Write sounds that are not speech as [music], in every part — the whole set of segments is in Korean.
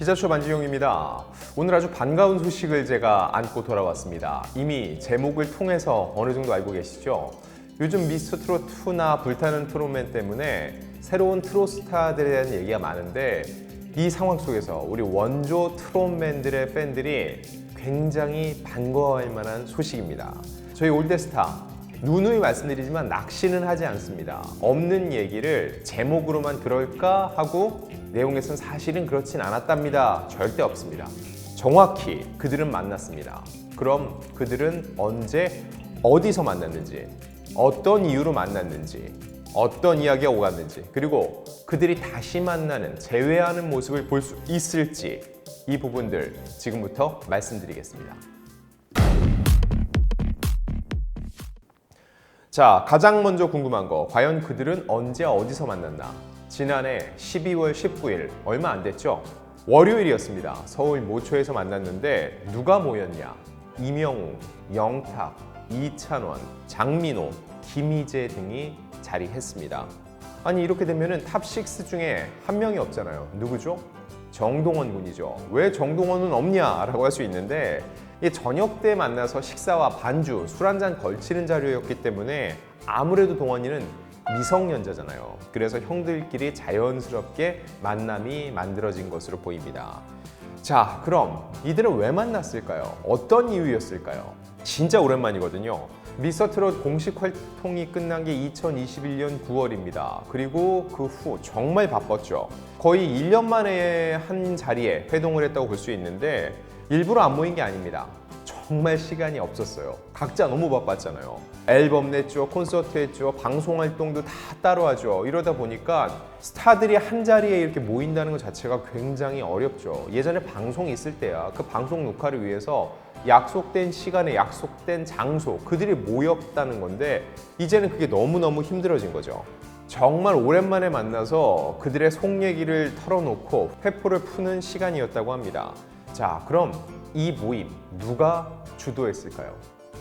기자쇼 반지용입니다. 오늘 아주 반가운 소식을 제가 안고 돌아왔습니다. 이미 제목을 통해서 어느 정도 알고 계시죠? 요즘 미스터 트롯 2나 불타는 트롯맨 때문에 새로운 트롯 스타들에 대한 얘기가 많은데 이 상황 속에서 우리 원조 트롯맨들의 팬들이 굉장히 반가워할 만한 소식입니다. 저희 올드스타 누누이 말씀드리지만 낚시는 하지 않습니다. 없는 얘기를 제목으로만 그럴까 하고 내용에선 사실은 그렇진 않았답니다. 절대 없습니다. 정확히 그들은 만났습니다. 그럼 그들은 언제 어디서 만났는지 어떤 이유로 만났는지 어떤 이야기가 오갔는지 그리고 그들이 다시 만나는 재회하는 모습을 볼 수 있을지 이 부분들 지금부터 말씀드리겠습니다. 자, 가장 먼저 궁금한 거. 과연 그들은 언제 어디서 만났나? 지난해 12월 19일, 얼마 안 됐죠? 월요일이었습니다. 서울 모초에서 만났는데 누가 모였냐? 이명웅, 영탁, 이찬원, 장민호, 김희재 등이 자리했습니다. 아니 이렇게 되면은 탑6 중에 한 명이 없잖아요. 누구죠? 정동원 군이죠. 왜 정동원은 없냐라고 할 수 있는데 이 저녁 때 만나서 식사와 반주, 술 한 잔 걸치는 자리였기 때문에 아무래도 동원이는 미성년자잖아요. 그래서 형들끼리 자연스럽게 만남이 만들어진 것으로 보입니다. 자, 그럼 이들은 왜 만났을까요? 어떤 이유였을까요? 진짜 오랜만이거든요. 미스터 트롯 공식 활동이 끝난 게 2021년 9월입니다. 그리고 그 후 정말 바빴죠. 거의 1년 만에 한 자리에 회동을 했다고 볼 수 있는데 일부러 안 모인 게 아닙니다. 정말 시간이 없었어요. 각자 너무 바빴잖아요. 앨범 냈죠, 콘서트 했죠, 방송 활동도 다 따로 하죠. 이러다 보니까 스타들이 한 자리에 이렇게 모인다는 것 자체가 굉장히 어렵죠. 예전에 방송 있을 때야 그 방송 녹화를 위해서 약속된 시간에 약속된 장소 그들이 모였다는 건데 이제는 그게 너무너무 힘들어진 거죠. 정말 오랜만에 만나서 그들의 속 얘기를 털어놓고 회포를 푸는 시간이었다고 합니다. 자, 그럼 이 모임 누가 주도했을까요?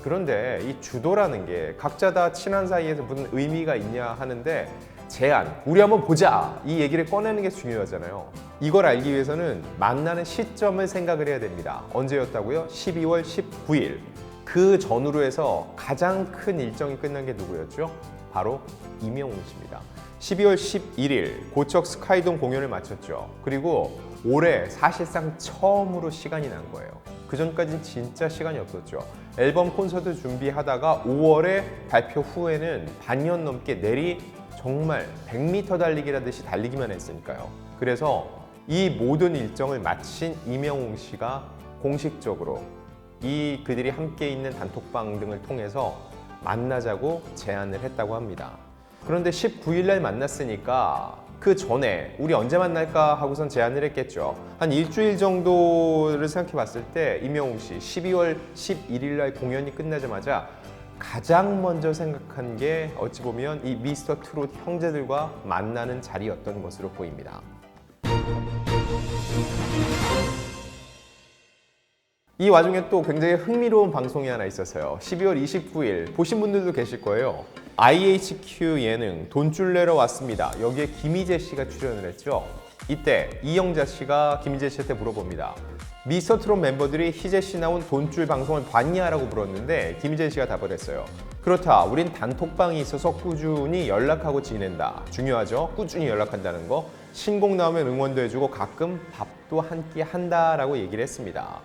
그런데 이 주도라는 게 각자 다 친한 사이에서 무슨 의미가 있냐 하는데 제안, 우리 한번 보자 이 얘기를 꺼내는 게 중요하잖아요. 이걸 알기 위해서는 만나는 시점을 생각을 해야 됩니다. 언제였다고요? 12월 19일. 그 전후로 해서 가장 큰 일정이 끝난 게 누구였죠? 바로 이명웅 씨입니다. 12월 11일 고척 스카이돔 공연을 마쳤죠. 그리고 올해 사실상 처음으로 시간이 난 거예요. 그 전까지는 진짜 시간이 없었죠. 앨범 콘서트 준비하다가 5월에 발표 후에는 반년 넘게 내리 정말 100m 달리기라듯이 달리기만 했으니까요. 그래서 이 모든 일정을 마친 이명웅 씨가 공식적으로 이 그들이 함께 있는 단톡방 등을 통해서 만나자고 제안을 했다고 합니다. 그런데 19일 날 만났으니까 그 전에 우리 언제 만날까 하고선 제안을 했겠죠. 한 일주일 정도를 생각해 봤을 때 이명웅 씨 12월 11일 날 공연이 끝나자마자 가장 먼저 생각한 게 어찌 보면 이 미스터 트롯 형제들과 만나는 자리였던 것으로 보입니다. 이 와중에 또 굉장히 흥미로운 방송이 하나 있었어요. 12월 29일 보신 분들도 계실 거예요. IHQ 예능 돈줄 내러 왔습니다. 여기에 김희재 씨가 출연을 했죠. 이때 이영자 씨가 김희재 씨한테 물어봅니다. 미스터 트롯 멤버들이 희재 씨 나온 돈줄 방송을 봤냐라고 물었는데 김희재 씨가 답을 했어요. 그렇다. 우린 단톡방이 있어서 꾸준히 연락하고 지낸다. 중요하죠. 꾸준히 연락한다는 거. 신곡 나오면 응원도 해주고 가끔 밥도 한 끼 한다라고 얘기를 했습니다.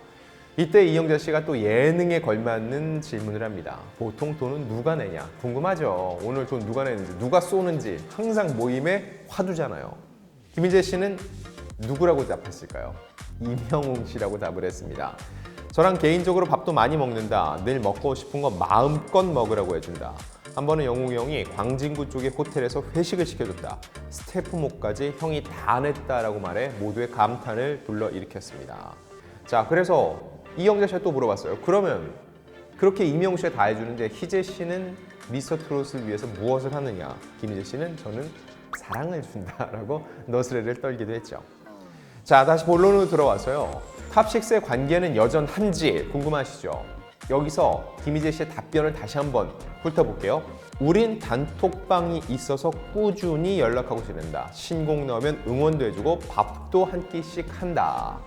이때 이영자 씨가 또 예능에 걸맞는 질문을 합니다. 보통 돈은 누가 내냐? 궁금하죠. 오늘 돈 누가 내는지, 누가 쏘는지 항상 모임에 화두잖아요. 김희재 씨는 누구라고 답했을까요? 이명웅 씨라고 답을 했습니다. 저랑 개인적으로 밥도 많이 먹는다. 늘 먹고 싶은 거 마음껏 먹으라고 해준다. 한 번은 영웅 형이 광진구 쪽의 호텔에서 회식을 시켜줬다. 스태프 목까지 형이 다 냈다라고 말해 모두의 감탄을 불러일으켰습니다. 자, 그래서 이영자 씨가 또 물어봤어요. 그러면 그렇게 이명웅 씨가 다 해주는데 희재 씨는 미스터 트롯을 위해서 무엇을 하느냐? 김희재 씨는 저는 사랑을 준다라고 [laughs] 너스레를 떨기도 했죠. 자, 다시 본론으로 들어와서요. 탑6의 관계는 여전한지 궁금하시죠? 여기서 김희재 씨의 답변을 다시 한번 훑어볼게요. 우린 단톡방이 있어서 꾸준히 연락하고 지낸다. 신곡 나오면 응원도 해주고 밥도 한 끼씩 한다.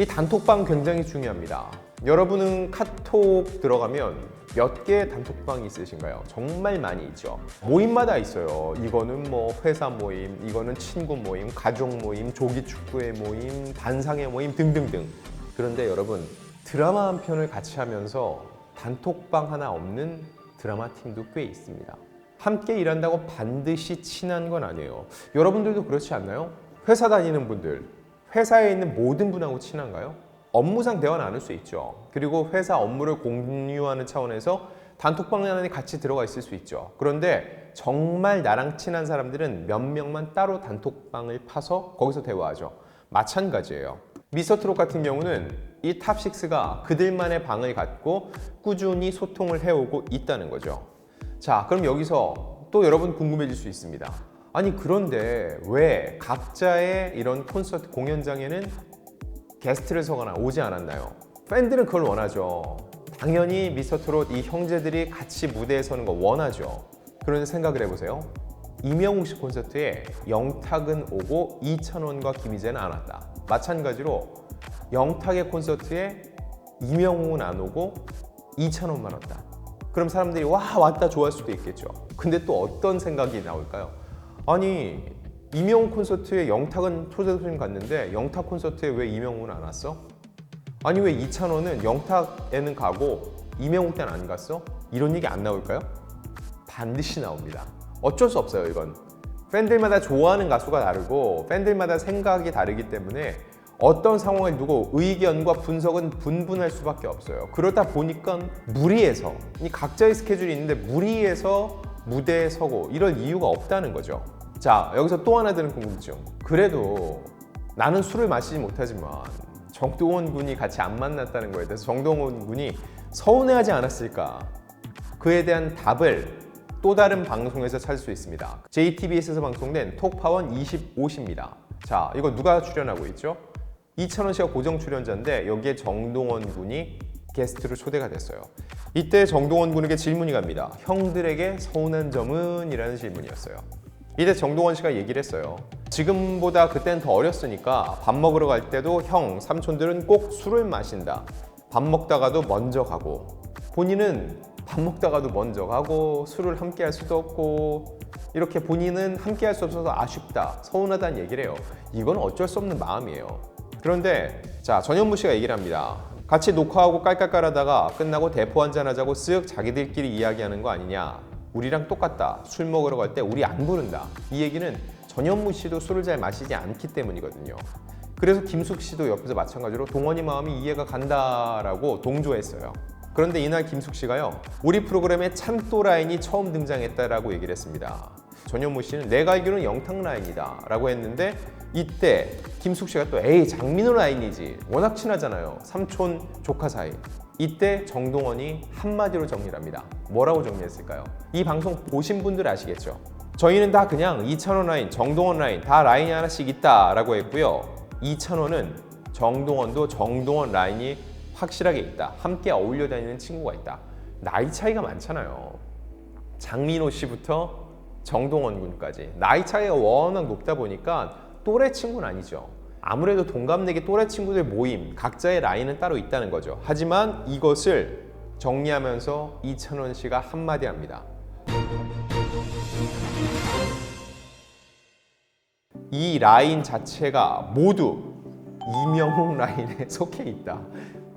이 단톡방 굉장히 중요합니다. 여러분은 카톡 들어가면 몇 개의 단톡방이 있으신가요? 정말 많이 있죠. 모임마다 있어요. 이거는 뭐 회사 모임, 이거는 친구 모임, 가족 모임, 조기 축구의 모임, 반상의 모임 등등등. 그런데 여러분 드라마 한 편을 같이 하면서 단톡방 하나 없는 드라마 팀도 꽤 있습니다. 함께 일한다고 반드시 친한 건 아니에요. 여러분들도 그렇지 않나요? 회사 다니는 분들, 회사에 있는 모든 분하고 친한가요? 업무상 대화 나눌 수 있죠. 그리고 회사 업무를 공유하는 차원에서 단톡방 안에 같이 들어가 있을 수 있죠. 그런데 정말 나랑 친한 사람들은 몇 명만 따로 단톡방을 파서 거기서 대화하죠. 마찬가지예요. 미스터트롯 같은 경우는 이 탑6가 그들만의 방을 갖고 꾸준히 소통을 해오고 있다는 거죠. 자, 그럼 여기서 또 여러분 궁금해질 수 있습니다. 아니, 그런데 왜 각자의 이런 콘서트 공연장에는 게스트를 서거나 오지 않았나요? 팬들은 그걸 원하죠. 당연히 미스터 트롯 이 형제들이 같이 무대에 서는 거 원하죠. 그런 생각을 해보세요. 이명웅 씨 콘서트에 영탁은 오고 이찬원과 김희재는 안 왔다. 마찬가지로 영탁의 콘서트에 이명웅은 안 오고 이찬원만 왔다. 그럼 사람들이 와 왔다 좋아할 수도 있겠죠. 근데 또 어떤 생각이 나올까요? 아니 이명웅 콘서트에 영탁은 초대손님 갔는데 영탁 콘서트에 왜 이명웅은 안 왔어? 아니 왜 이찬원은 영탁에는 가고 이명웅 때는 안 갔어? 이런 얘기 안 나올까요? 반드시 나옵니다. 어쩔 수 없어요, 이건. 팬들마다 좋아하는 가수가 다르고 팬들마다 생각이 다르기 때문에 어떤 상황을 두고 의견과 분석은 분분할 수밖에 없어요. 그러다 보니까 무리해서 이 각자의 스케줄이 있는데 무리해서 무대에 서고 이럴 이유가 없다는 거죠. 자, 여기서 또 하나 드는 궁금증. 그래도 나는 술을 마시지 못하지만 정동원 군이 같이 안 만났다는 거에 대해서 정동원 군이 서운해하지 않았을까? 그에 대한 답을 또 다른 방송에서 찾을 수 있습니다. JTBS에서 방송된 톡파원 25시입니다. 자, 이거 누가 출연하고 있죠? 이찬원 씨가 고정 출연자인데 여기에 정동원 군이 게스트로 초대가 됐어요. 이때 정동원 군에게 질문이 갑니다. 형들에게 서운한 점은? 이라는 질문이었어요. 이때 정동원 씨가 얘기를 했어요. 지금보다 그땐 더 어렸으니까 밥 먹으러 갈 때도 형, 삼촌들은 꼭 술을 마신다. 밥 먹다가도 먼저 가고 본인은 밥 먹다가도 먼저 가고 술을 함께 할 수도 없고 이렇게 본인은 함께 할 수 없어서 아쉽다, 서운하다는 얘기를 해요. 이건 어쩔 수 없는 마음이에요. 그런데 자 전현무 씨가 얘기를 합니다. 같이 녹화하고 깔깔깔하다가 끝나고 대포 한잔 하자고 쓱 자기들끼리 이야기하는 거 아니냐. 우리랑 똑같다. 술 먹으러 갈 때 우리 안 부른다. 이 얘기는 전현무 씨도 술을 잘 마시지 않기 때문이거든요. 그래서 김숙 씨도 옆에서 마찬가지로 동원이 마음이 이해가 간다라고 동조했어요. 그런데 이날 김숙 씨가요, 우리 프로그램에 찬또 라인이 처음 등장했다라고 얘기를 했습니다. 전현무 씨는 내가 알기로는 영탁 라인이다 라고 했는데 이때 김숙 씨가 또 에이 장민호 라인이지. 워낙 친하잖아요. 삼촌 조카 사이. 이때 정동원이 한마디로 정리를 합니다. 뭐라고 정리했을까요? 이 방송 보신 분들 아시겠죠? 저희는 다 그냥 이찬원 라인, 정동원 라인 다 라인이 하나씩 있다 라고 했고요. 이찬원은 정동원도 정동원 라인이 확실하게 있다. 함께 어울려 다니는 친구가 있다. 나이 차이가 많잖아요. 장민호 씨부터 정동원 군까지 나이 차이가 워낙 높다 보니까 또래 친구는 아니죠. 아무래도 동갑내기 또래 친구들 모임 각자의 라인은 따로 있다는 거죠. 하지만 이것을 정리하면서 이찬원 씨가 한마디 합니다. 이 라인 자체가 모두 이명웅 라인에 [laughs] 속해 있다.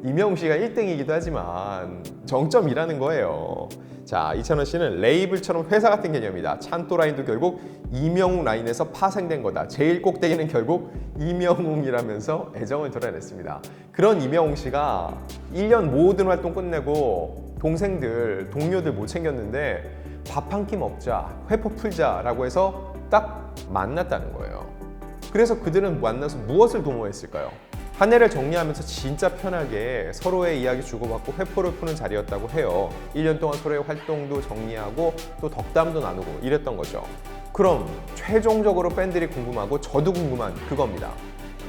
이명웅 씨가 1등이기도 하지만 정점이라는 거예요. 자, 이찬원 씨는 레이블처럼 회사 같은 개념이다. 찬또 라인도 결국 이명웅 라인에서 파생된 거다. 제일 꼭대기는 결국 이명웅이라면서 애정을 드러냈습니다. 그런 이명웅 씨가 1년 모든 활동 끝내고 동생들, 동료들 못 챙겼는데 밥 한 끼 먹자, 회포 풀자라고 해서 딱 만났다는 거예요. 그래서 그들은 만나서 무엇을 도모했을까요? 한 해를 정리하면서 진짜 편하게 서로의 이야기 주고받고 회포를 푸는 자리였다고 해요. 1년 동안 서로의 활동도 정리하고 또 덕담도 나누고 이랬던 거죠. 그럼 최종적으로 팬들이 궁금하고 저도 궁금한 그겁니다.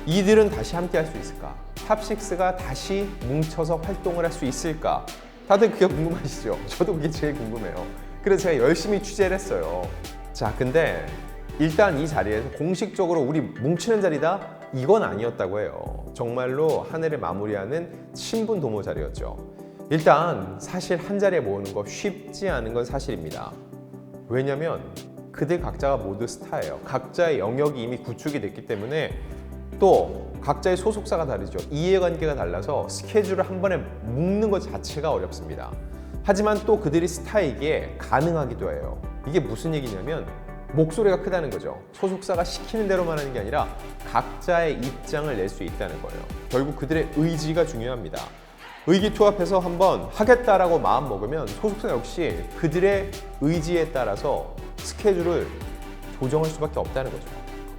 이들은 다시 함께 할 수 있을까? 탑6가 다시 뭉쳐서 활동을 할 수 있을까? 다들 그게 궁금하시죠? 저도 그게 제일 궁금해요. 그래서 제가 열심히 취재를 했어요. 자, 근데 일단 이 자리에서 공식적으로 우리 뭉치는 자리다? 이건 아니었다고 해요. 정말로 한 해를 마무리하는 친분 도모 자리였죠. 일단 사실 한 자리에 모으는 거 쉽지 않은 건 사실입니다. 왜냐면 그들 각자가 모두 스타예요. 각자의 영역이 이미 구축이 됐기 때문에 또 각자의 소속사가 다르죠. 이해관계가 달라서 스케줄을 한 번에 묶는 것 자체가 어렵습니다. 하지만 또 그들이 스타이기에 가능하기도 해요. 이게 무슨 얘기냐면 목소리가 크다는 거죠. 소속사가 시키는 대로만 하는 게 아니라 각자의 입장을 낼 수 있다는 거예요. 결국 그들의 의지가 중요합니다. 의기투합해서 한번 하겠다라고 마음 먹으면 소속사 역시 그들의 의지에 따라서 스케줄을 조정할 수밖에 없다는 거죠.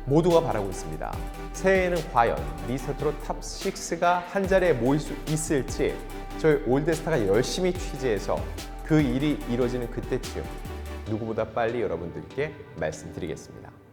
모두가 바라고 있습니다. 새해에는 과연 미스터트롯 탑6가 한 자리에 모일 수 있을지 저희 올드스타가 열심히 취재해서 그 일이 이루어지는 그때쯤 누구보다 빨리 여러분들께 말씀드리겠습니다.